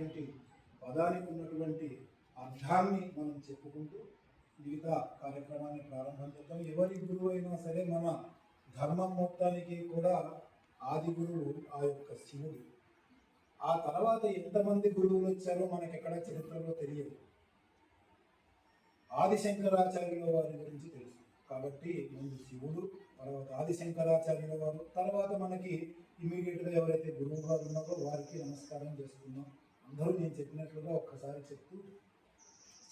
అనేటువంటి పదానికి ఉన్నటువంటి అర్థాన్ని మనం చెప్పుకుంటూ మిగతా కార్యక్రమాన్ని ప్రారంభం చేద్దాం. ఎవరి గురువు అయినా సరే మన ధర్మం మొత్తానికి కూడా ఆది గురువు ఆ యొక్క శివుడు. ఆ తర్వాత ఎంతమంది గురువులు వచ్చారో మనకి ఎక్కడ చరిత్రలో తెలియదు. ఆదిశంకరాచార్యుల వారి గురించి తెలుసు. కాబట్టి ముందు శివుడు తర్వాత ఆదిశంకరాచార్యుల వారు తర్వాత మనకి ఇమీడియట్గా ఎవరైతే గురువు గారు ఉన్నారో వారికి నమస్కారం చేసుకున్నాం అందరూ నేను చెప్పినట్లుగా ఒక్కసారి చెప్తూ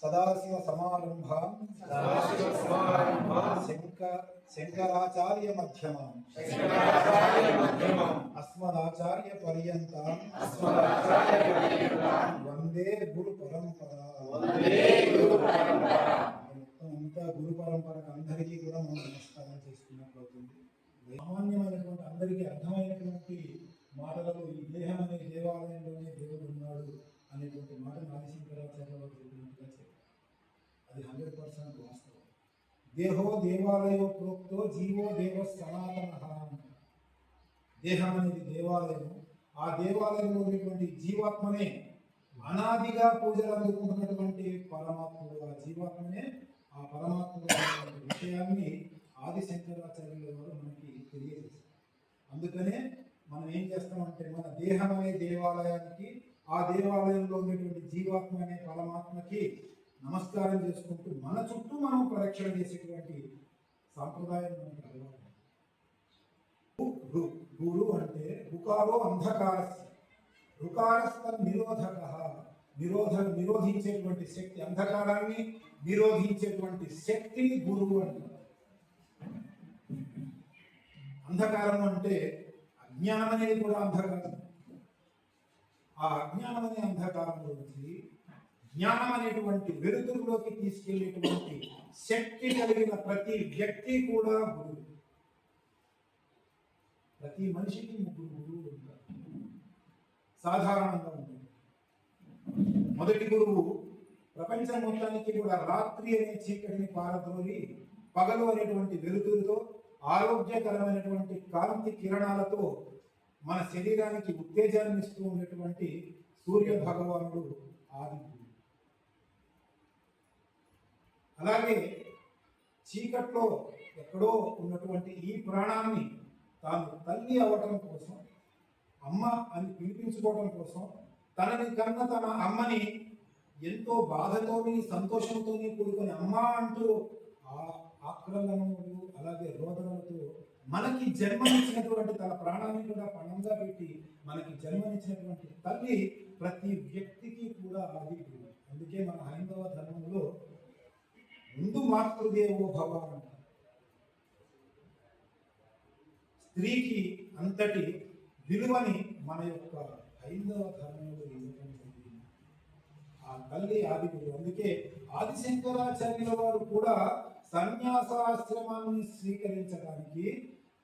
సదాశివ సమారంభాం శంక శంకరాచార్య మధ్యమాం. అస్మదాచార్య పర్యంతం. వందే గురు పరంపర మొత్తం అంతా గురు పరంపరకు అందరికీ కూడా మనం నమస్కారం చేసుకున్నట్లు అవుతుంది సామాన్యమైనటువంటి అందరికీ అర్థమైనటువంటి మాటలలో ఈ దేహం అనే దేవాలయంలోనే దేవుడు ఉన్నాడు అనేటువంటి మాట నాగశంకరాచార్య వారు చెప్పినట్టుగా చెప్పారు అది హండ్రెడ్ పర్సెంట్ వాస్తవం. దేహో దేవాలయో ప్రోక్తో జీవో దేవ సనాతన దేహం అనేది దేవాలయం. ఆ దేవాలయంలో ఉన్నటువంటి జీవాత్మనే అనాదిగా పూజలు అందుకుంటున్నటువంటి పరమాత్ముడు. ఆ జీవాత్మనే ఆ పరమాత్మ విషయాన్ని ఆది శంకరాచార్యుల వారు మనకి తెలియజేశారు. అందుకనే మనం ఏం చేస్తామంటే మన దేహం అనే దేవాలయానికి ఆ దేవాలయంలో ఉన్నటువంటి జీవాత్మ అనే పరమాత్మకి నమస్కారం చేసుకుంటూ మన చుట్టూ మనం ప్రదక్షిణ చేసేటువంటి సాంప్రదాయం మనకి అలవాటు గురు అంటే రుకారో అంధకారస్ రుకారస్థ నిరోధక. నిరోధ నిరోధించేటువంటి శక్తి అంధకారాన్ని నిరోధించేటువంటి శక్తిని గురువు అంటారు. అంధకారం అంటే అజ్ఞానం అనేది కూడా అంధకారం. ఆ అజ్ఞానం అనే అంధకారం గురించి జ్ఞానం అనేటువంటి వెలుతురులోకి తీసుకెళ్ళేటువంటి శక్తి కలిగిన ప్రతి వ్యక్తి కూడా గురువు. ప్రతి మనిషికి ముగ్గురు గురువులు ఉంటారు. సాధారణంగా ఉంటుంది మొదటి గురువు ప్రపంచం మొత్తానికి కూడా రాత్రి అనే చీకటిని పారద్రోలి పగలు అనేటువంటి వెలుతురుతో ఆరోగ్యకరమైనటువంటి కాంతి కిరణాలతో మన శరీరానికి ఉత్తేజాన్ని ఇస్తూ ఉన్నటువంటి సూర్య భగవానుడు ఆది గురువు అలాగే చీకట్లో ఎక్కడో ఉన్నటువంటి ఈ ప్రాణాన్ని తాను తల్లి అవ్వటం కోసం అమ్మ అని పిలిపించుకోవటం కోసం తనని కన్న తన అమ్మని ఎంతో బాధతోని సంతోషంతోని కూడుకొని అమ్మ అంటూ ఆ ఆక్రందనములు అలాగే రోదనలతో మనకి జన్మనిచ్చినటువంటి తన ప్రాణాన్ని కూడా పణంగా పెట్టి మనకి జన్మనిచ్చినటువంటి తల్లి ప్రతి వ్యక్తికి కూడా ఆది అందుకే మన హైందవ ధర్మంలో ముందు మాతృదేవో భవ స్త్రీకి అంతటి విలువని మన యొక్క హైందవ ధర్మంలో ఇవ్వడం ఆ తల్లి ఆదిగురు. అందుకే ఆదిశంకరాచార్యుల వారు కూడా సన్యాసాశ్రమాన్ని స్వీకరించడానికి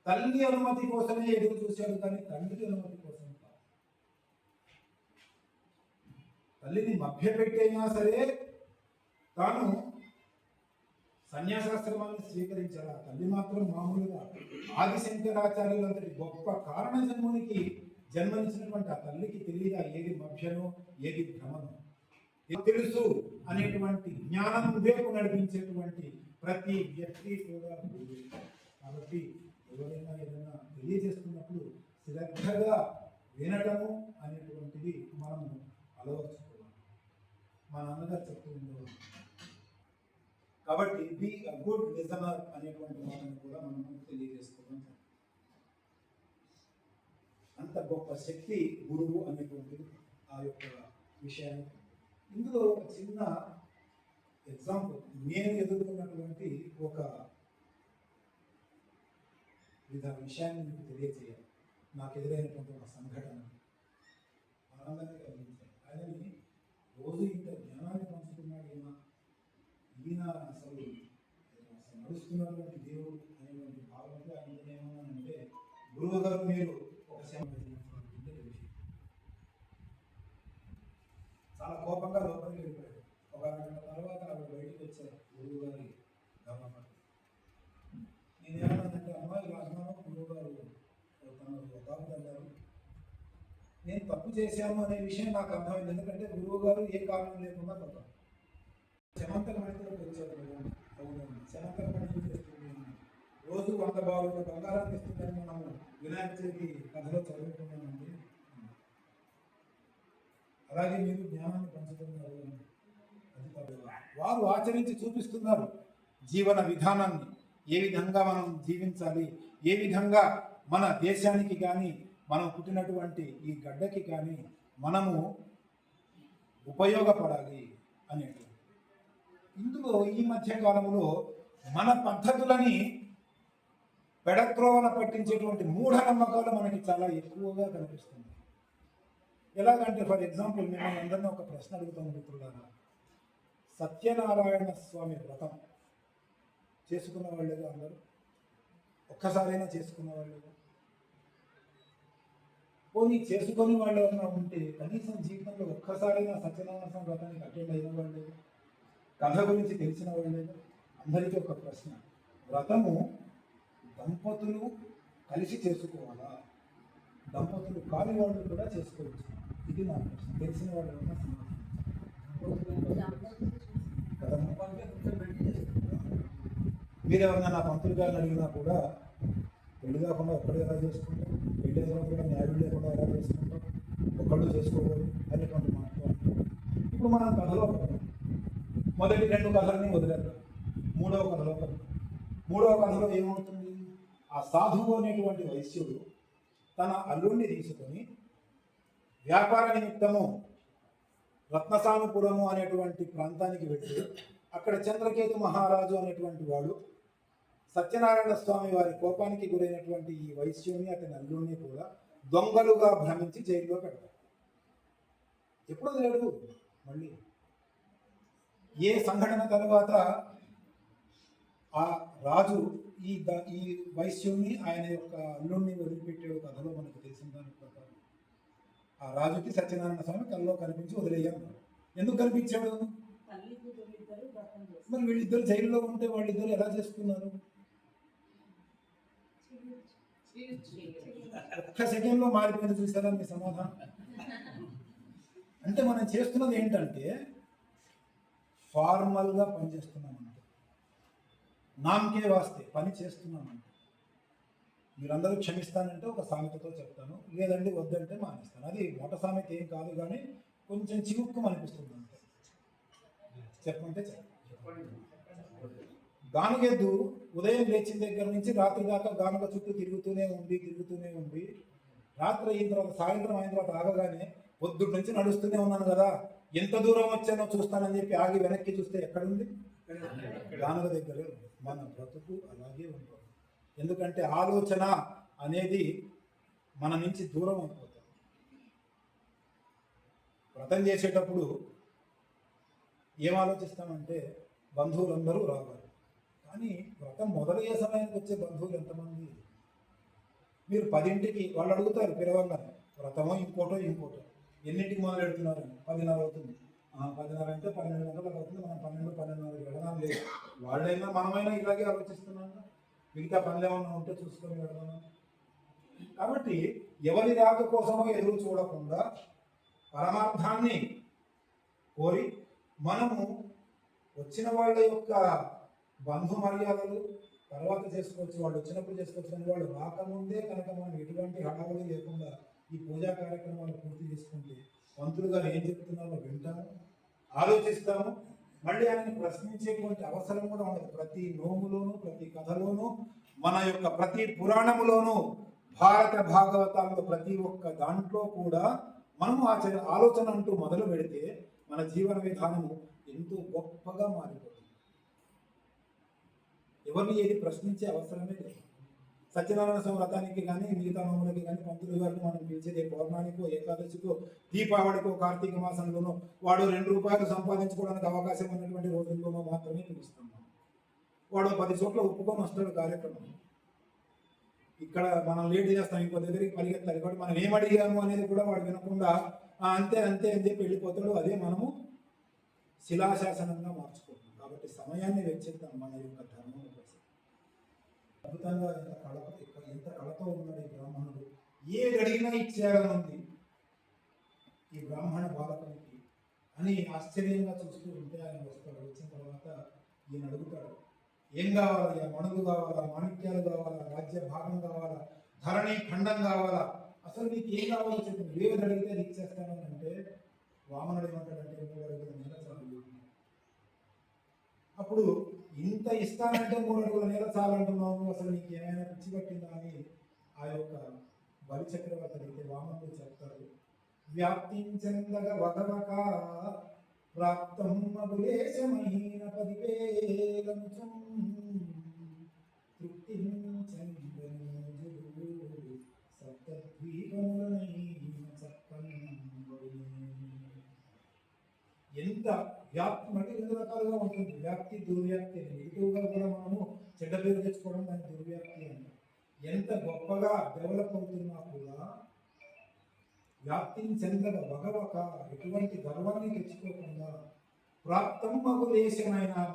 తల్లి అనుమతి కోసమే ఎదురు చూశాడు కానీ తండ్రి అనుమతి కోసం కాదు. తల్లిని మభ్యపెట్టైనా సరే తాను సన్యాసాశ్రమాన్ని స్వీకరించారు. తల్లి మాత్రం మామూలుగా ఆదిశంకరాచార్యులు అంతటి గొప్ప కారణ జన్మునికి జన్మనిచ్చినటువంటి ఆ తల్లికి తెలియదా ఏది మభ్యనో ఏది భ్రమనో? తెలుసు అనేటువంటి జ్ఞానం వైపు నడిపించేటువంటి ప్రతి వ్యక్తి కూడా కాబట్టి ఎవరైనా ఏదైనా తెలియజేస్తున్నప్పుడు శ్రద్ధగా వినటము అనేటువంటిది మనము అలవర్చుకోవాలి. మా నాన్నగారు చెప్తూ ఉండేవాళ్ళు కాబట్టి బి గుడ్ లిజనర్ అనేటువంటి మాటను కూడా మనము తెలియజేసుకోవడం అంత గొప్ప శక్తి గురువు అనేటువంటిది ఆ యొక్క విషయాన్ని ఇందులో ఒక చిన్న ఎగ్జాంపుల్ నేను ఎదుర్కొన్నటువంటి ఒక విధ విషయాన్ని మీకు తెలియజేయాలి. నాకు ఎదురైనటువంటి ఒక సంఘటన. ఆనందాన్ని కలిగించాలి ఆయనని రోజు ఇంత జ్ఞానాన్ని ఈయన అసలు అసలు నడుస్తున్నటువంటి దేవుడు అనేటువంటి భావంతో ఆయన ఏమన్నానంటే గురువు గారు మీరు ఒక సేవ చాలా కోపంగా లోపలికి వెళ్ళిపోయాడు ఒక అరగంట తర్వాత ఆవిడ బయటకు వచ్చారు గురువు గారి గమనం నేను ఏమన్నానంటే అమ్మాయి రాజమాను గురువు గారు తను బాగుపడ్డారు నేను తప్పు చేశాను అనే విషయం నాకు అర్థమైంది. ఎందుకంటే గురువు గారు ఏ కారణం లేకుండా తప్పారు. పడ్డారు శమంతక మణితో వచ్చారు కదా. అవునండి శమంతక చేస్తుంది రోజు వంద బావులు బంగారం తెస్తుందని మనము వినాయక చవితి కథలో చదువుకున్నామండి. అలాగే మీరు జ్ఞానాన్ని పంచుతున్నారు అది వారు ఆచరించి చూపిస్తున్నారు జీవన విధానాన్ని. ఏ విధంగా మనం జీవించాలి? ఏ విధంగా మన దేశానికి కానీ మనం పుట్టినటువంటి ఈ గడ్డకి కానీ మనము ఉపయోగపడాలి అనేటువంటి ఇందులో ఈ మధ్య కాలంలో మన పద్ధతులని పెడత్రోవన పట్టించేటువంటి మూఢనమ్మకాలు మనకి చాలా ఎక్కువగా కనిపిస్తుంది ఎలాగంటే ఫర్ ఎగ్జాంపుల్ మిమ్మల్ని అందరినీ ఒక ప్రశ్న అడుగుతాం మిత్రులారా. సత్యనారాయణ స్వామి వ్రతం చేసుకున్న వాళ్ళేగా అందరూ? ఒక్కసారైనా చేసుకున్న వాళ్ళేగా? పోనీ చేసుకొని వాళ్ళు ఉంటే కనీసం జీవితంలో ఒక్కసారైనా సత్యనారాయణ స్వామి వ్రతానికి అటెండ్ అయిన వాళ్ళేగా? కథ గురించి తెలిసిన వాళ్ళేగా అందరికీ ఒక ప్రశ్న. వ్రతము దంపతులు కలిసి చేసుకోవాలా? దంపతులు కాని వాళ్ళు కూడా చేసుకోవచ్చు. ఇది నా ప్రశ్న. తెలిసిన వాళ్ళు ఎవరైనా మీరు? ఎవరైనా నా పంతులు గారిని అడిగినా కూడా పెళ్ళి కాకుండా ఒక్కడు ఎలా చేసుకుంటాం? పెళ్ళి కాకుండా కూడా న్యాయం లేకుండా ఎలా చేసుకుంటాం? ఒక్కళ్ళు చేసుకోవాలి అనేటువంటి మాట్లాడు ఇప్పుడు మనం కథలో మొదటి రెండు కథలని వదిలేదు మూడవ కథలో పడతాం మూడవ కథలో ఏమవుతుంది? ఆ సాధువు అనేటువంటి వైశ్యుడు తన అల్లుడిని తీసుకొని వ్యాపార నిమిత్తము రత్నసానుపురము అనేటువంటి ప్రాంతానికి వెళ్ళి అక్కడ చంద్రకేతు మహారాజు అనేటువంటి వాడు సత్యనారాయణ స్వామి వారి కోపానికి గురైనటువంటి ఈ వైశ్యుని అతని అల్లుడిని కూడా దొంగలుగా భ్రమించి జైల్లో పెడతారు ఎప్పుడు లేడు మళ్ళీ ఏ సంఘటన తర్వాత ఆ రాజు ఈ ద- ఈ వైశ్యుని ఆయన యొక్క అల్లుడిని వదిలిపెట్టే కథలో మనకు తెలిసిన దాని ప్రకారం ఆ రాజుకి సత్యనారాయణ స్వామి కళ్ళలో కనిపించి వదిలేయన్నారు ఎందుకు కనిపించాడు? మరి వీళ్ళిద్దరు జైల్లో ఉంటే వాళ్ళిద్దరు ఎలా చేసుకున్నారు? ఒక్క సెకండ్లో మారిపోయింది చూసారా మీ సమాధానం? అంటే మనం చేస్తున్నది ఏంటంటే ఫార్మల్గా పని నామకే వాస్తే పని చేస్తున్నామంటే. మీరందరూ క్షమిస్తానంటే ఒక సామెతతో చెప్తాను. లేదండి వద్దంటే మానేస్తాను. అది మొట్ట సామెత ఏం కాదు కానీ కొంచెం చివుక్కు అనిపిస్తుంది అంతే చెప్పమంటే చెప్పండి గానుగెద్దు ఉదయం లేచిన దగ్గర నుంచి రాత్రి దాకా గానుగ చుట్టూ తిరుగుతూనే ఉంది తిరుగుతూనే ఉంది రాత్రి అయిన తర్వాత సాయంత్రం అయిన తర్వాత ఆగగానే పొద్దుటి నుంచి నడుస్తూనే ఉన్నాను కదా. ఎంత దూరం వచ్చానో చూస్తానని చెప్పి ఆగి వెనక్కి చూస్తే ఎక్కడుంది? దానుల దగ్గరే మన బ్రతుకు అలాగే ఉంటుంది. ఎందుకంటే ఆలోచన అనేది మన నుంచి దూరం అయిపోతుంది. వ్రతం చేసేటప్పుడు ఏం ఆలోచిస్తామంటే బంధువులందరూ రావాలి. కానీ వ్రతం మొదలయ్యే సమయానికి వచ్చే బంధువులు ఎంతమంది? మీరు పదింటికి వాళ్ళు అడుగుతారు పిలవంగానే వ్రతమో ఇంకోటో ఇంకోటో. ఎన్నింటికి మొదలు పెడుతున్నారు పదిన్నర అవుతుంది. పదిన్నర అంటే పన్నెండు గంటలకు అవుతుంది. మనం పన్నెండు పన్నెండున్నర వెళ్ళడం లేదు. వాళ్ళైనా మనమైనా ఇలాగే ఆలోచిస్తున్నాం. మిగతా పనులు ఏమన్నా ఉంటే చూసుకొని వెళ్ళడం. కాబట్టి ఎవరి రాక కోసమో ఎదురు చూడకుండా పరమార్థాన్ని కోరి మనము వచ్చిన వాళ్ళ యొక్క బంధు మర్యాదలు తర్వాత చేసుకోవచ్చు. వాళ్ళు వచ్చినప్పుడు చేసుకోవచ్చు. వాళ్ళు రాకముందే కనుక మనం ఎటువంటి హడావుడి లేకుండా ఈ పూజా కార్యక్రమాలు పూర్తి చేసుకుంటే మంత్రులు గారు ఏం చెప్తున్నారో వింటాము ఆలోచిస్తాము. మళ్ళీ ఆయన ప్రశ్నించేటువంటి అవసరం కూడా ఉండదు. ప్రతి నోములోనూ ప్రతి కథలోనూ మన యొక్క ప్రతి పురాణములోనూ భారత భాగవతాల్లో ప్రతి ఒక్క దాంట్లో కూడా మనము ఆచర ఆలోచన అంటూ మొదలు పెడితే మన జీవన విధానము ఎంతో గొప్పగా మారిపోతుంది. ఎవరిని ఏది ప్రశ్నించే అవసరమే లేదు. సత్యనారాయణ స్వామి వ్రతానికి కానీ మిగతా నోములకి కానీ పంతులు గారిని మనం పిలిచేది పౌర్ణానికో ఏకాదశికో దీపావళికో కార్తీక మాసంలోనో వాడు రెండు రూపాయలు సంపాదించుకోవడానికి అవకాశం ఉన్నటువంటి రోజుల్లోనో మాత్రమే పిలుస్తున్నాం. వాడు పది చోట్ల ఒప్పుకొని వస్తాడు కార్యక్రమం. ఇక్కడ మనం లేట్ చేస్తాం ఇంకో దగ్గరికి పరిగెత్తాలి. కాబట్టి మనం ఏం అడిగాము అనేది కూడా వాడు వినకుండా అంతే అంతే అని చెప్పి వెళ్ళిపోతాడు. అదే మనము శిలాశాసనంగా మార్చుకుంటాం. కాబట్టి సమయాన్ని వెచ్చిద్దాం మన యొక్క ధర్మం. అద్భుతంగా ఎంత కళతో ఎంత కళతో ఉన్నాడు ఈ బ్రాహ్మణుడు. ఏది అడిగినా ఇచ్చేయాలనుంది ఈ బ్రాహ్మణ బాలకునికి అని ఆశ్చర్యంగా చూస్తూ ఉంటే ఆయన వస్తాడు. వచ్చిన తర్వాత ఈయన అడుగుతాడు ఏం కావాలి? మణులు కావాలా? మాణిక్యాలు కావాలా? రాజ్య భాగం కావాలా? ధరణి ఖండం కావాలా? అసలు నీకు ఏం కావాలో చెప్పు. ఏది అడిగితే అది ఇచ్చేస్తాను అంటే వామనుడు ఏమంటాడంటే మూడు అడుగుల నేల చాలు. అప్పుడు ఇంత ఇస్తానంటే మూడు అడుగుల నేల చాలంటున్నావు అసలు నీకు ఏమైనా పిచ్చి పట్టిందా అని ఆ యొక్క బలి చక్రవర్తి అయితే వామనుడు చెప్తాడు. వ్యాప్తించందగ వగవక ప్రాప్తం మగులేశమహీన పదివేలము సప్తద్వీపములనైన ఎంత వ్యాప్తి అంటే రెండు రకాలుగా ఉంటుంది. వ్యాప్తి దుర్వ్యాప్తి అని. నెగిటివ్గా కూడా మనము చెడ్డ పేరు తెచ్చుకోవడం దాని దుర్వ్యాప్తి అని. ఎంత గొప్పగా డెవలప్ అవుతున్నా కూడా వ్యాప్తిని చెందక భగవక ఎటువంటి గర్వాన్ని తెచ్చుకోకుండా ప్రాప్తం మగు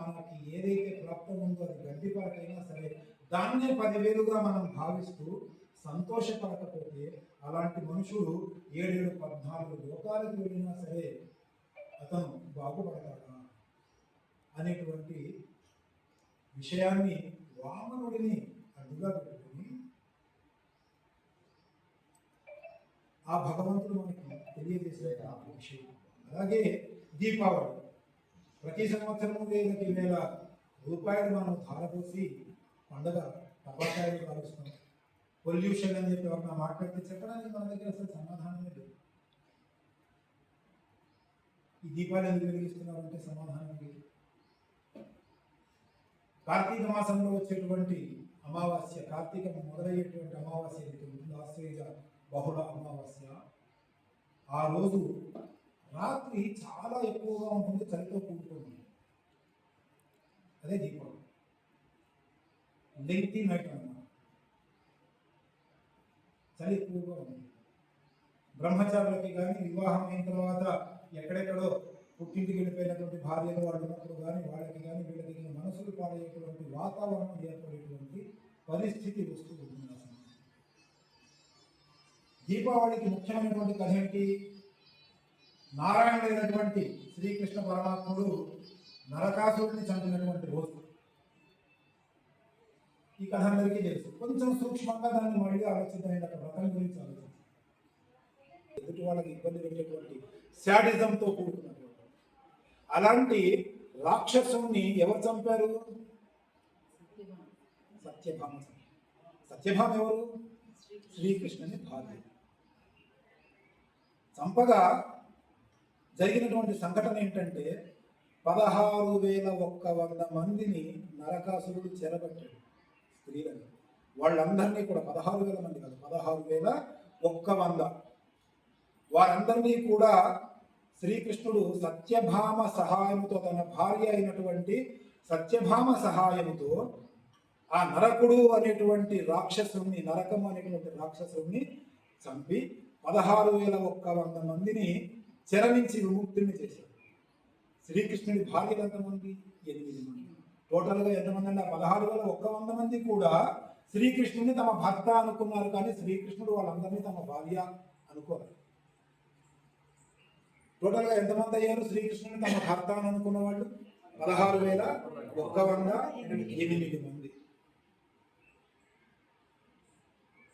మనకి ఏదైతే ప్రాప్తం ఉందో అది గడ్డిపాటైనా సరే దాన్నే పదివేలుగా మనం భావిస్తూ సంతోషపడకపోతే అలాంటి మనుషులు ఏడేడు పద్నాలుగు లోకాలకు వెళ్ళినా సరే అతను బాగుపడతాడా అనేటువంటి విషయాన్ని వామనుడిని అడ్డుగా పెట్టుకుని ఆ భగవంతుడు మనకి తెలియజేసే ఆ విషయం అలాగే దీపావళి. ప్రతి సంవత్సరము వేలకి వేల రూపాయలు మనం ధారపోసి పండగ టపాకాయలు కాలుస్తాం. పొల్యూషన్ అని చెప్పి ఎవరన్నా మాట్లాడితే చెప్పడానికి మన దగ్గర అసలు సమాధానమే లేదు. ఈ దీపాలు ఎందుకు వెలిగిస్తున్నారు అంటే సమాధానం లేదు. కార్తీక మాసంలో వచ్చేటువంటి అమావాస్య కార్తీకం మొదలయ్యేటువంటి అమావాస్య ఏదైతే ఉంటుందో ఆశ్రయ బహుళ అమావాస్య. ఆ రోజు రాత్రి చాలా ఎక్కువగా ఉంటుంది చలితో కూడుకుంటుంది అదే దీపం లెంగ్తీ నైట్ అన్నమాట. చలి ఎక్కువగా ఉంది. బ్రహ్మచారులకి కానీ వివాహం అయిన తర్వాత ఎక్కడెక్కడో పుట్టింటికి వెళ్ళిపోయినటువంటి భార్యలు వాళ్ళు ఉన్నప్పుడు కానీ వాళ్ళకి కానీ వీళ్ళకి కానీ మనసులు పాడేటువంటి వాతావరణం ఏర్పడేటువంటి పరిస్థితి వస్తూ ఉంటుంది ఆ దీపావళికి ముఖ్యమైనటువంటి కథ ఏంటి? నారాయణుడైనటువంటి శ్రీకృష్ణ పరమాత్ముడు నరకాసురుడిని చంపినటువంటి రోజు. ఈ కథ అందరికీ తెలుసు. కొంచెం సూక్ష్మంగా దాన్ని మళ్ళీ ఆలోచిద్దాం అక్కడ వ్రతం గురించి ఆలోచించాం ఎదుటి వాళ్ళకి ఇబ్బంది పెట్టేటువంటి శాడిజంతో కూడుకున్నటువంటి అలాంటి రాక్షసుని ఎవరు చంపారు? సత్యభామ. సత్యభామ ఎవరు? శ్రీకృష్ణుని భార్య. చంపగా జరిగినటువంటి సంఘటన ఏంటంటే పదహారు వేల ఒక్క వంద మందిని నరకాసురుడు చెరబట్టాడు స్త్రీలను. వాళ్ళందరినీ కూడా పదహారు వేల మంది కాదు పదహారు వేల ఒక్క వంద. వారందరినీ కూడా శ్రీకృష్ణుడు సత్యభామ సహాయముతో తన భార్య అయినటువంటి సత్యభామ సహాయముతో ఆ నరకుడు అనేటువంటి రాక్షసుని నరకం అనేటువంటి రాక్షసుని చంపి పదహారు వేల ఒక్క వంద మందిని చెర నుంచి విముక్తిని చేశాడు. శ్రీకృష్ణుడి భార్యలు ఎంతమంది? ఎనిమిది మంది. టోటల్గా ఎంతమంది అంటే ఆ పదహారు వేల ఒక్క వంద మంది కూడా శ్రీకృష్ణుని తమ భర్త అనుకున్నారు కానీ శ్రీకృష్ణుడు వాళ్ళందరినీ తమ భార్య అనుకోరు టోటల్గా ఎంతమంది అయ్యారు? శ్రీకృష్ణుని తమ భర్త అని అనుకున్న వాళ్ళు పదహారు వేల ఒక్క వంద ఎనిమిది మంది.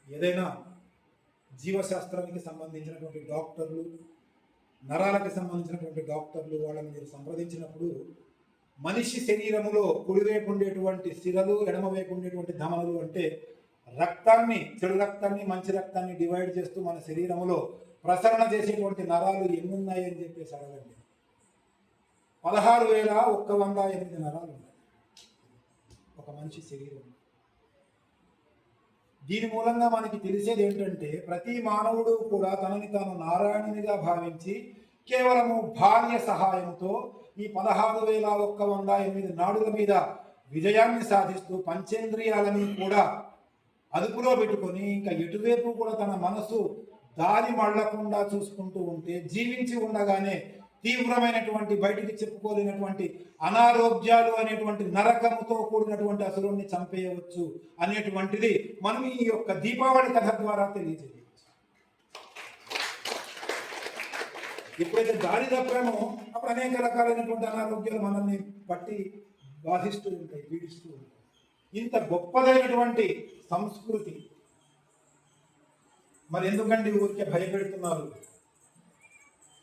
ఏదైనా జీవశాస్త్రానికి సంబంధించినటువంటి డాక్టర్లు నరాలకి సంబంధించినటువంటి డాక్టర్లు వాళ్ళని మీరు సంప్రదించినప్పుడు మనిషి శరీరములో కుడివైపు ఉండేటువంటి సిరలు ఎడమవైపు ఉండేటువంటి ధమనులు అంటే రక్తాన్ని చెడు రక్తాన్ని మంచి రక్తాన్ని డివైడ్ చేస్తూ మన శరీరంలో ప్రసరణ చేసేటువంటి నరాలు ఎన్నున్నాయని చెప్పేసి అడగండి. పదహారు వేల ఒక్క వంద ఎనిమిది నరాలు ఉన్నాయి. ఒక మనిషి శరీరం. దీని మూలంగా మనకి తెలిసేది ఏంటంటే ప్రతి మానవుడు కూడా తనని తాను నారాయణునిగా భావించి కేవలము భార్య సహాయంతో ఈ పదహారు వేల ఒక్క వంద ఎనిమిది నాడుల మీద విజయాన్ని సాధిస్తూ పంచేంద్రియాలని కూడా అదుపులో పెట్టుకొని ఇంకా ఎటువైపు కూడా తన మనసు దారి మళ్ళకుండా చూసుకుంటూ ఉంటే జీవించి ఉండగానే తీవ్రమైనటువంటి బయటికి చెప్పుకోలేనటువంటి అనారోగ్యాలు అనేటువంటి నరకముతో కూడినటువంటి అసురుణ్ణి చంపేయవచ్చు అనేటువంటిది మనం ఈ యొక్క దీపావళి కథ ద్వారా తెలియజేయవచ్చు. ఎప్పుడైతే దారి తప్పామో అప్పుడు అనేక రకాలైనటువంటి అనారోగ్యాలు మనల్ని పట్టి బాధిస్తూ ఉంటాయి పీడిస్తూ ఉంటాయి. ఇంత గొప్పదైనటువంటి సంస్కృతి మరి ఎందుకంటే ఊరికే భయపెడుతున్నారు?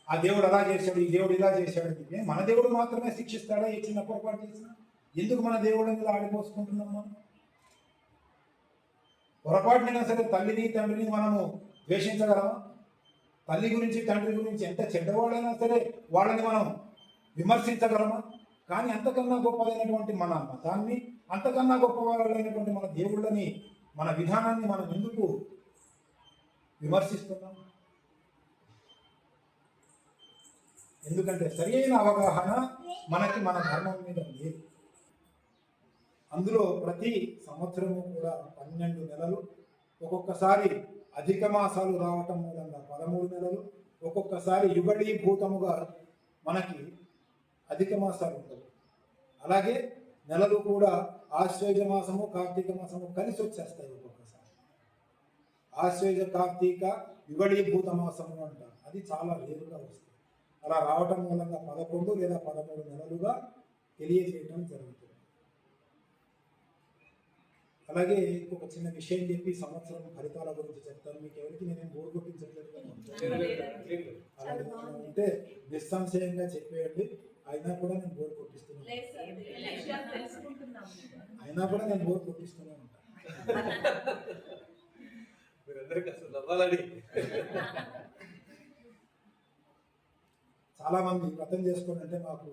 ఆ దేవుడు అలా చేశాడు ఈ దేవుడు ఇలా చేశాడు అంటే మన దేవుడు మాత్రమే శిక్షిస్తాడా? ఈ చిన్న పొరపాటు చేసిన? ఎందుకు మన దేవుడు ఇలా ఆడిపోసుకుంటున్నాం మనం పొరపాటునైనా సరే తల్లిని తండ్రిని మనము ద్వేషించగలమా? తల్లి గురించి తండ్రి గురించి ఎంత చెడ్డవాళ్ళైనా సరే వాళ్ళని మనం విమర్శించగలమా? కానీ అంతకన్నా గొప్పదైనటువంటి మన మతాన్ని అంతకన్నా గొప్పవాళ్ళైనటువంటి మన దేవుళ్ళని మన విధానాన్ని మనం ఎందుకు విమర్శిస్తున్నాం ఎందుకంటే సరైన అవగాహన మనకి మన ధర్మం మీద లేదు అందులో ప్రతి సంవత్సరము కూడా పన్నెండు నెలలు ఒక్కొక్కసారి అధిక మాసాలు రావటం మూలంగా పదమూడు నెలలు ఒక్కొక్కసారి యుగడీభూతముగా మనకి అధిక మాసాలు ఉంటాయి అలాగే నెలలు కూడా ఆశ్వేజ మాసము కార్తీక మాసము కలిసి వచ్చేస్తాయి ఒక్కొక్కసారి. ఆశ్వేజ కార్తీక యుగడీభూత మాసము అంటారు అది చాలా రేరుగా వస్తుంది. అలా రావటం మూలంగా పదకొండు లేదా పదమూడు నెలలుగా తెలియజేయడం జరుగుతుంది. అలాగే ఇంకొక చిన్న విషయం చెప్పి సంవత్సరం ఫలితాల గురించి చెప్తాను. మీకు ఎవరికి నేను బోర్ కొట్టించట్లేదు ఉంటే నిస్సంశయంగా చెప్పేయండి. అయినా కూడా నేను బోర్ కొట్టిస్తున్నాను. అయినా కూడా నేను బోర్ కొట్టిస్తూనే ఉంటాను మీరందరికీ అసలు నవ్వాలని. చాలా మంది వ్రతం చేసుకోండి అంటే మాకు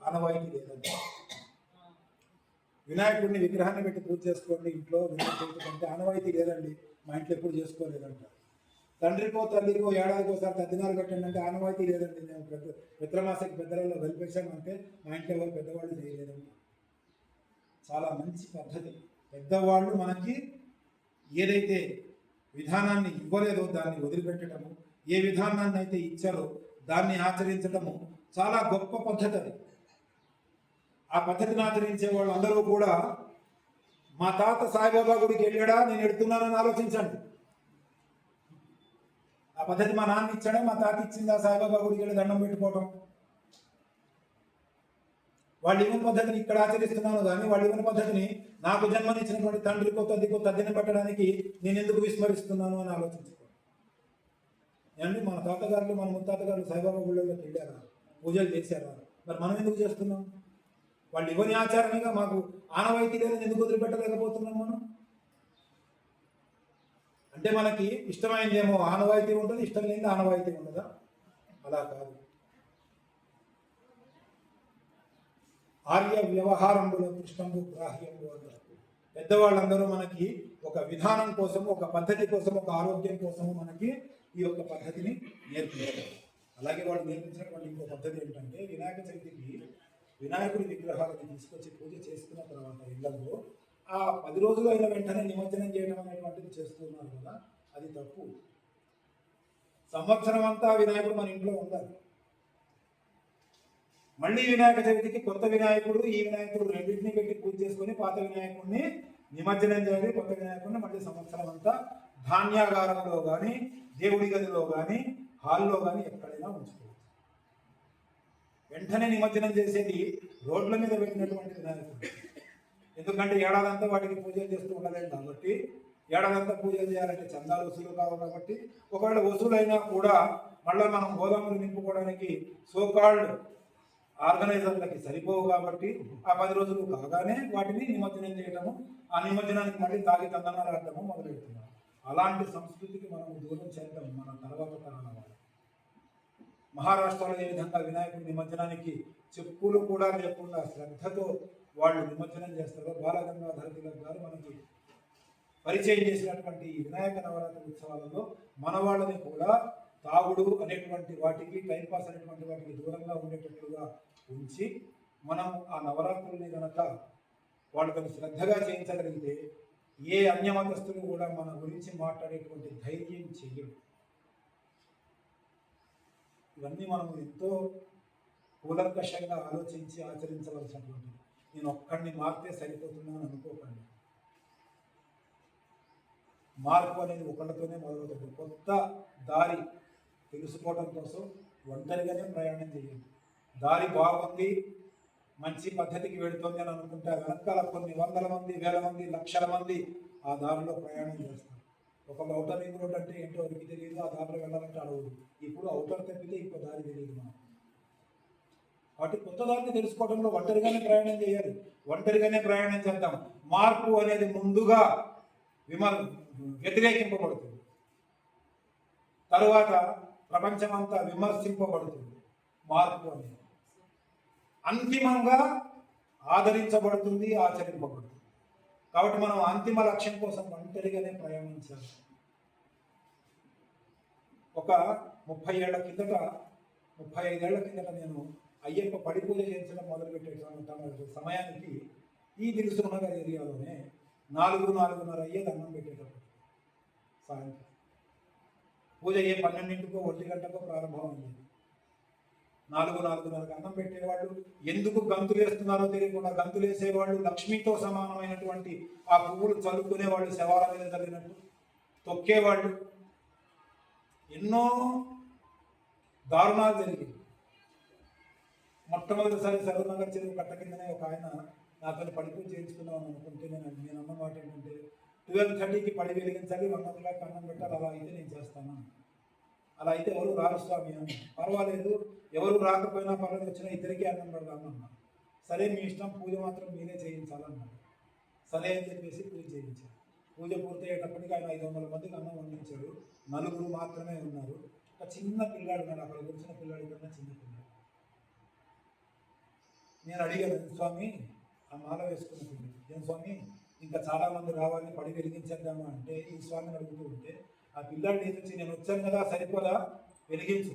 ఆనవాయితీ లేదండి. వినాయకుడిని విగ్రహాన్ని పెట్టి పూజ చేసుకోండి ఇంట్లో వినాయకుడి అంటే ఆనవాయితీ లేదండి. మా ఇంట్లో ఎప్పుడు చేసుకోలేదంట. తండ్రికో తల్లికో ఏడాదికి ఒకసారి తద్దినాలు కట్టండి అంటే ఆనవాయితీ లేదండి. మేము పెద్ద పిత్రమాసకి పెద్దలలో వెలిపేశామంటే మా ఇంట్లో ఎవరు పెద్దవాళ్ళు చేయలేదంట. చాలా మంచి పద్ధతి. పెద్దవాళ్ళు మనకి ఏదైతే విధానాన్ని ఇవ్వలేదో దాన్ని వదిలిపెట్టడము ఏ విధానాన్ని అయితే ఇచ్చారో దాన్ని ఆచరించడము చాలా గొప్ప పద్ధతి అది. ఆ పద్ధతిని ఆచరించే వాళ్ళందరూ కూడా మా తాత సాయిబాబా గుడికి వెళ్ళాడా? నేను ఎడుతున్నానని ఆలోచించండి. ఆ పద్ధతి మా నాన్న ఇచ్చాడా? మా తాత ఇచ్చిందా? సాయిబాబా గుడికి వెళ్ళి దండం పెట్టుకోవడం వాళ్ళు ఇవ్వని పద్ధతిని ఇక్కడ ఆచరిస్తున్నాను కానీ వాళ్ళు ఇవ్వని పద్ధతిని నాకు జన్మనిచ్చినటువంటి తండ్రికో తల్లికో తద్దిని పెట్టడానికి నేను ఎందుకు విస్మరిస్తున్నాను అని ఆలోచించుకోండి ఏమండి? మన తాతగారులు మన ముత్తాతగారులు సాయిబాబా గుళ్ళలోకి వెళ్ళారా పూజలు చేశారా? మరి మనం ఎందుకు చేస్తున్నాం? వాళ్ళు ఇవ్వని ఆచారంగా మాకు ఆనవాయితీ లేదని ఎందుకు వదిలిపెట్టలేకపోతున్నాం మనం? అంటే మనకి ఇష్టమైందేమో ఆనవాయితీ ఉంటుంది ఇష్టం లేని ఆనవాయితీ ఉండదా? అలా కాదు. ఆర్య వ్యవహారంలో కృష్ణంబు గ్రాహ్యంబు అన్నారు పెద్దవాళ్ళందరూ మనకి ఒక విధానం కోసం ఒక పద్ధతి కోసం ఒక ఆరోగ్యం కోసం మనకి ఈ యొక్క పద్ధతిని నేర్పించారు. అలాగే వాళ్ళు నేర్పించినటువంటి ఇంకో పద్ధతి ఏంటంటే వినాయక చవితికి వినాయకుడి విగ్రహాలను తీసుకొచ్చి పూజ చేసుకున్న తర్వాత ఇళ్ళలో ఆ పది రోజులు అయిన వెంటనే నిమజ్జనం చేయడం అనేటువంటిది చేస్తున్నారు కదా అది తప్పు. సంవత్సరం అంతా వినాయకుడు మన ఇంట్లో ఉండాలి. మళ్ళీ వినాయక చవితికి కొత్త వినాయకుడు ఈ వినాయకుడు రెండింటిని పెట్టి పూజ చేసుకుని పాత వినాయకుడిని నిమజ్జనం చేయాలి. కొత్త వినాయకుడిని మళ్ళీ సంవత్సరం అంతా ధాన్యాగారంలో కానీ దేవుడి గదిలో కానీ హాల్లో కానీ ఎక్కడైనా ఉంచుకోవచ్చు. వెంటనే నిమజ్జనం చేసేది రోడ్ల మీద పెట్టినటువంటి వినాయకుడు. ఎందుకంటే ఏడాదంతా వాటికి పూజలు చేస్తూ ఉండలేం కాబట్టి ఏడాదంతా పూజలు చేయాలంటే చందాలు వసూలు కావు కాబట్టి ఒకవేళ వసూలైనా కూడా మళ్ళీ మనం గోదాములు నింపుకోవడానికి సోకాల్డ్ ఆర్గనైజర్లకి సరిపోవు కాబట్టి ఆ పది రోజులు కాగానే వాటిని నిమజ్జనం చేయటము ఆ నిమజ్జనానికి మళ్ళీ తాగి తందనాలు ఆడటము మొదలెడుతున్నారు అలాంటి సంస్కృతికి మనం దూరం చేద్దాం మన తర్వాత తరాల వాళ్ళు మహారాష్ట్రలో ఏ విధంగా వినాయకుడి నిమజ్జనానికి చెప్పులు కూడా లేకుండా శ్రద్ధతో వాళ్ళు నిమజ్జనం చేస్తారో బాలగంగాధర తిలక్ గారు మనకి పరిచయం చేసినటువంటి ఈ వినాయక నవరాత్రి ఉత్సవాలలో మన వాళ్ళని కూడా తాగుడు అనేటువంటి వాటికి టైంపాస్ అనేటువంటి వాటికి దూరంగా ఉండేటట్లుగా ఉంచి మనం ఆ నవరాత్రుల్ని గనక వాళ్ళతో శ్రద్ధగా చేయించగలిగితే ఏ అన్యమతస్తులు కూడా మన గురించి మాట్లాడేటువంటి ధైర్యం చెయ్యడు ఇవన్నీ మనం ఎంతో కూలంకషంగా ఆలోచించి ఆచరించవలసినటువంటిది. నేను ఒక్కడిని మారితే సరిపోతున్నాను అనుకోకండి. మార్పు అనేది ఒకళ్ళతోనే మొదలవుతుంది. కొత్త దారి తెలుసుకోవడం కోసం ఒంటరిగానే ప్రయాణం చేయండి. దారి బాగుంది మంచి పద్ధతికి వెళుతుంది అని అనుకుంటే వెనకాల కొన్ని వందల మంది వేల మంది లక్షల మంది ఆ దారిలో ప్రయాణం చేస్తారు. ఒక ఔటర్ రింగ్ రోడ్ అంటే ఏంటో ఎవరికి తెలియదు ఆ దారిలో వెళ్ళాలంటే అడగదు. ఇప్పుడు ఔటర్ తప్పితే ఇంకో దారి తెలియదు మనం కాబట్టి కొత్త దారిని తెలుసుకోవడంలో ఒంటరిగానే ప్రయాణం చేయాలి. ఒంటరిగానే ప్రయాణం చేద్దాం. మార్పు అనేది ముందుగా విమర్ వ్యతిరేకింపబడుతుంది. తరువాత ప్రపంచమంతా విమర్శింపబడుతుంది. మార్పు అనేది అంతిమంగా ఆదరించబడుతుంది ఆచరింపబడుతుంది. కాబట్టి మనం అంతిమ లక్ష్యం కోసం ఒంటరిగానే ప్రయాణించాలి. ఒక ముప్పై ఏళ్ళ కిందట ముప్పై ఐదేళ్ళ కిందట నేను అయ్యప్ప పడి పూజ చేయించడం మొదలుపెట్టే సమయానికి ఈ దిల్సునగర్ ఏరియాలోనే నాలుగు నాలుగున్నర అయ్యే దండం పెట్టేటప్పుడు. సాయంత్రం. పూజ ఏ పన్నెండింటికో ఒంటి గంటకో ప్రారంభం అయ్యేది. నాలుగు నాలుగున్నరకు అన్నం పెట్టేవాళ్ళు. ఎందుకు గంతులు వేస్తున్నారో తెలియకుండా గంతులు వేసేవాళ్ళు లక్ష్మితో సమానమైనటువంటి ఆ పువ్వులు చల్లుకునేవాళ్ళు శవాల మీద జరిగినట్టు తొక్కేవాళ్ళు. ఎన్నో దారుణాలు జరిగాయి. మొట్టమొదటిసారి సరూనగర్ చెరువు కట్ట కిందనే ఒక ఆయన నాతో పడిపోయి చేయించుకుందాం అనుకుంటే నేను నేను అన్న మాట ఏంటంటే ట్వెల్వ్ థర్టీకి పడి వెలిగించాలి వన్ ఓ క్లాక్ అన్నం పెట్టాలి అలా అయితే నేను చేస్తాను. అలా అయితే ఎవరు రారు స్వామి అని. పర్వాలేదు ఎవరు రాకపోయినా పర్వాలేదు వచ్చినా ఇద్దరికీ అన్నం పెడదామన్నా సరే మీ ఇష్టం పూజ మాత్రం మీరే చేయించాలన్నారు. సరే అని చెప్పేసి పూజ చేయించారు. పూజ పూర్తయ్యేటప్పటికి ఆయన ఐదు వందల మందికి అన్నం వండించాడు నలుగురు మాత్రమే ఉన్నారు. ఒక చిన్న పిల్లాడు నేను అక్కడ కూర్చున్న పిల్లాడి కన్నా చిన్న పిల్లాడు. నేను అడిగాను స్వామి ఆ మాల వేసుకున్న పిల్లలు ఏం స్వామి? ఇంకా చాలా మంది రావాలి పడి వెలిగించేద్దామా అంటే ఈ స్వామిని అడుగుతూ ఉంటే ఆ పిల్లాడు లేచి నేను వచ్చాను కదా సరిపోదా? వెలిగించు.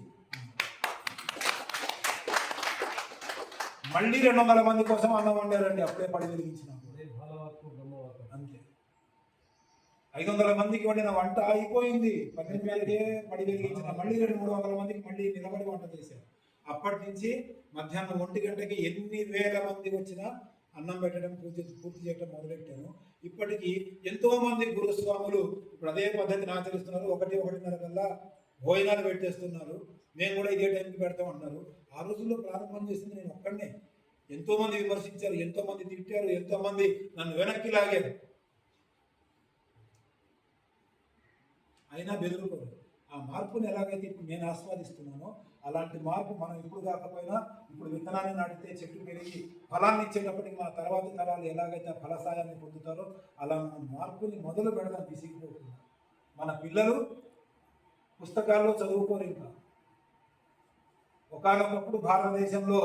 మళ్ళీ రెండు వందల మంది కోసం అన్నం వండారండి అప్పుడే పడి వెలిగించినాము అంతే. ఐదు వందల మందికి వండిన వంట అయిపోయింది. పన్నెండు వేలకే పడి వెలిగించిన మళ్ళీ రెండు మూడు వందల మందికి మళ్ళీ నిలబడి వంట చేశారు. అప్పటి నుంచి మధ్యాహ్నం ఒంటి గంటకి ఎన్ని వేల మంది వచ్చినా అన్నం పెట్టడం పూర్తి పూర్తి చేయడం మొదలెట్టాను ఇప్పటికీ ఎంతోమంది గురుస్వాములు ఇప్పుడు అదే పద్ధతిని ఆచరిస్తున్నారు. ఒకటి ఒకటిన్నర కల్లా భోజనాలు పెట్టేస్తున్నారు. మేము కూడా ఇదే టైంకి పెడతాం అంటున్నారు ఆ రోజుల్లో ప్రారంభం చేసింది నేను ఒక్కడనే. ఎంతోమంది విమర్శించారు ఎంతోమంది తిట్టారు ఎంతోమంది నన్ను వెనక్కి లాగారు. అయినా బెదురుకోరు. ఆ మార్పుని ఎలాగైతే ఇప్పుడు నేను ఆస్వాదిస్తున్నానో అలాంటి మార్పు మనం ఇప్పుడు కాకపోయినా ఇప్పుడు విత్తనాన్ని నాటితే చెట్టు పెరిగి ఫలాన్ని ఇచ్చేటప్పటికి మన తర్వాత తరాలు ఎలాగైతే ఫలసాయాన్ని పొందుతారో అలా మనం మార్పుని మొదలు పెడదాం విసిగిపోకుండా. మన పిల్లలు పుస్తకాల్లో చదువుకోరు ఇంకా. ఒకనొకప్పుడు భారతదేశంలో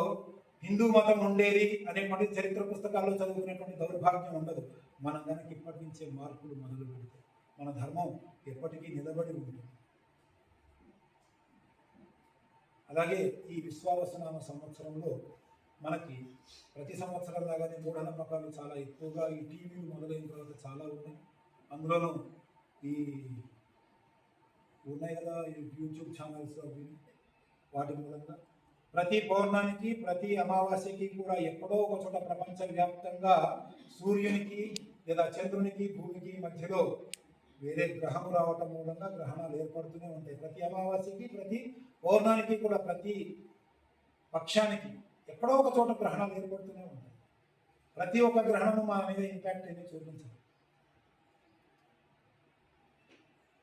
హిందూ మతం ఉండేది అనేటువంటి చరిత్ర పుస్తకాల్లో చదువుకునేటువంటి దౌర్భాగ్యం ఉండదు. మనం కనుక ఇప్పటి నుంచే మార్పులు మొదలు పెడితే మన ధర్మం ఎప్పటికీ నిలబడి ఉంటుంది అలాగే ఈ విశ్వావసనామ సంవత్సరంలో మనకి ప్రతి సంవత్సరం లాగానే మూఢనమ్మకాలు చాలా ఎక్కువగా ఈ టీవీలు మొదలైన తర్వాత చాలా ఉన్నాయి. అందులోనూ ఈ ఉన్నాయి కదా ఈ యూట్యూబ్ ఛానల్స్ అవి వాటి మూలంగా. ప్రతి పౌర్ణానికి ప్రతి అమావాస్యకి కూడా ఎక్కడో ఒక చోట ప్రపంచవ్యాప్తంగా సూర్యునికి లేదా చంద్రునికి భూమికి మధ్యలో వేరే గ్రహం రావటం మూలంగా గ్రహణాలు ఏర్పడుతూనే ఉంటాయి. ప్రతి అమావాస్యకి ప్రతి పౌర్ణానికి కూడా ప్రతి పక్షానికి ఎక్కడో ఒక చోట గ్రహణాలు ఏర్పడుతూనే ఉంటాయి. ప్రతి ఒక్క గ్రహణము మన మీద ఇంపాక్ట్ అనేది చూపించాలి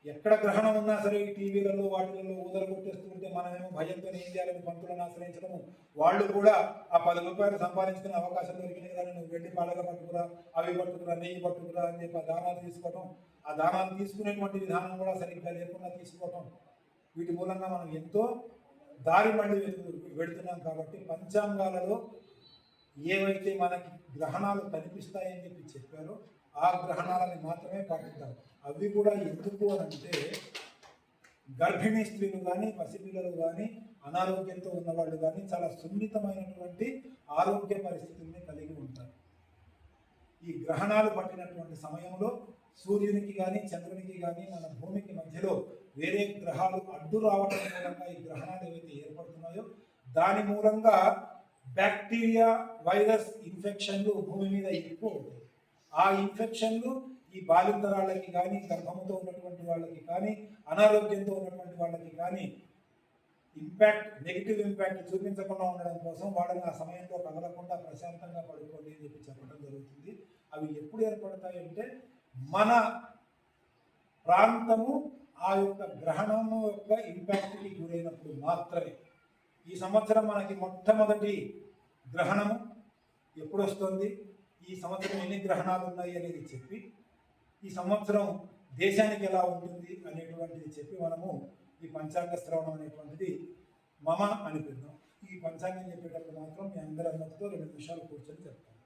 ఎక్కడ గ్రహణం ఉన్నా సరే టీవీలలో వాటిలలో ఊదలు కొట్టేస్తుంటే మనమేమో భయంతో ఏం చేయాలని పంతులను ఆశ్రయించడము. వాళ్ళు కూడా ఆ పది రూపాయలు సంపాదించుకునే అవకాశం దొరికినాయి కదా నువ్వు వెళ్ళి పాలక పట్టుకురా అవి పట్టుకురా నెయ్యి పట్టుకురా అని చెప్పి ఆ దానాలు తీసుకోవటం. ఆ దానాలు తీసుకునేటువంటి విధానం కూడా సరిగ్గా లేకుండా తీసుకోవటం. వీటి మూలంగా మనం ఎంతో దారి మళ్ళీ వెతు- వెళుతున్నాం కాబట్టి పంచాంగాలలో ఏవైతే మనకి గ్రహణాలు కనిపిస్తాయని చెప్పి చెప్పారో ఆ గ్రహణాలని మాత్రమే పాటిద్దాం. అవి కూడా ఎందుకు అని అంటే గర్భిణీ స్త్రీలు కానీ పసిపిల్లలు కానీ అనారోగ్యంతో ఉన్నవాళ్ళు కానీ చాలా సున్నితమైనటువంటి ఆరోగ్య పరిస్థితుల్ని కలిగి ఉంటారు. ఈ గ్రహణాలు పట్టినటువంటి సమయంలో సూర్యునికి కానీ చంద్రునికి కానీ మన భూమికి మధ్యలో వేరే గ్రహాలు అడ్డు రావడం మూలంగా ఈ గ్రహణాలు ఏవైతే ఏర్పడుతున్నాయో దాని మూలంగా బ్యాక్టీరియా వైరస్ ఇన్ఫెక్షన్లు భూమి మీద ఎక్కువ ఉంటాయి. ఆ ఇన్ఫెక్షన్లు ఈ బాలింతరాళ్ళకి కానీ గర్భంతో ఉన్నటువంటి వాళ్ళకి కానీ అనారోగ్యంతో ఉన్నటువంటి వాళ్ళకి కానీ ఇంపాక్ట్ నెగిటివ్ ఇంపాక్ట్ చూపించకుండా ఉండడం కోసం వాళ్ళని ఆ సమయంలో కదలకుండా ప్రశాంతంగా పడుకోండి అని చెప్పి చెప్పడం జరుగుతుంది. అవి ఎప్పుడు ఏర్పడతాయి అంటే మన ప్రాంతము ఆ యొక్క గ్రహణము యొక్క ఇంపాక్ట్కి గురైనప్పుడు మాత్రమే. ఈ సంవత్సరం మనకి మొట్టమొదటి గ్రహణము ఎప్పుడు వస్తుంది ఈ సంవత్సరం ఎన్ని గ్రహణాలు ఉన్నాయి అనేది చెప్పి ఈ సంవత్సరం దేశానికి ఎలా ఉంటుంది అనేటువంటిది చెప్పి మనము ఈ పంచాంగ శ్రవణం అనేటువంటిది మమ అని పెద్దాం ఈ పంచాంగం చెప్పేటప్పుడు మాత్రం మీ అందరి అందరితో రెండు నిమిషాలు కూర్చొని చెప్తాను.